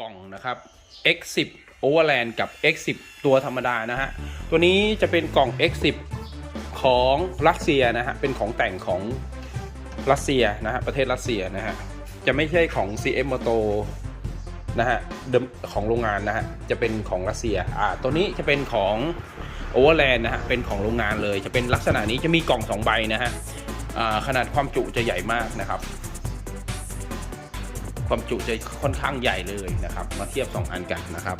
กล่องนะครับ X10 Overland กับ X10 ตัวธรรมดานะฮะ ตัวนี้จะเป็นกล่อง X10 ของรัสเซียนะฮะ เป็นของแต่งของรัสเซียนะฮะ ประเทศรัสเซียนะฮะ จะไม่ใช่ของ CF Moto นะฮะเดิมของโรงงานนะฮะ จะเป็นของรัสเซีย อ่า ตัวนี้จะเป็นของ Overland นะฮะ เป็นของโรงงานเลย จะเป็นลักษณะนี้จะมีกล่องสองใบนะฮะ อ่า ขนาดความจุจะใหญ่มากนะครับ ความจุจะค่อนข้างใหญ่เลยนะครับ มาเทียบ 2 อันกันนะครับ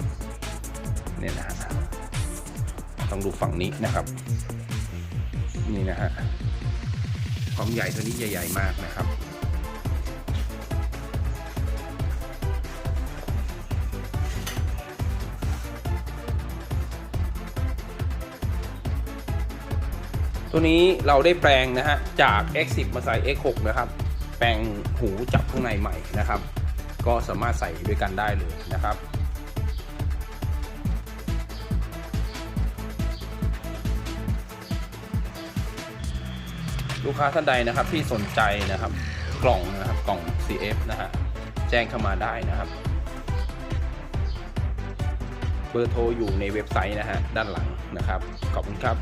เนี่ยนะฮะต้องดูฝั่งนี้นะครับ นี่นะฮะความใหญ่ตัวนี้ใหญ่ ๆ มากนะครับตัวนี้เราได้แปลงนะฮะจาก X10 มาใส่ X6 นะครับ แปลงหูจับข้างในใหม่นะครับ ก็สามารถใส่ด้วยกันได้เลยนะครับลูกค้าท่านใดนะครับที่สนใจนะครับกล่องนะครับกล่อง CF นะฮะแจ้งเข้ามาได้นะครับ เบอร์โทรอยู่ในเว็บไซต์นะฮะด้านหลังนะครับ ขอบคุณครับ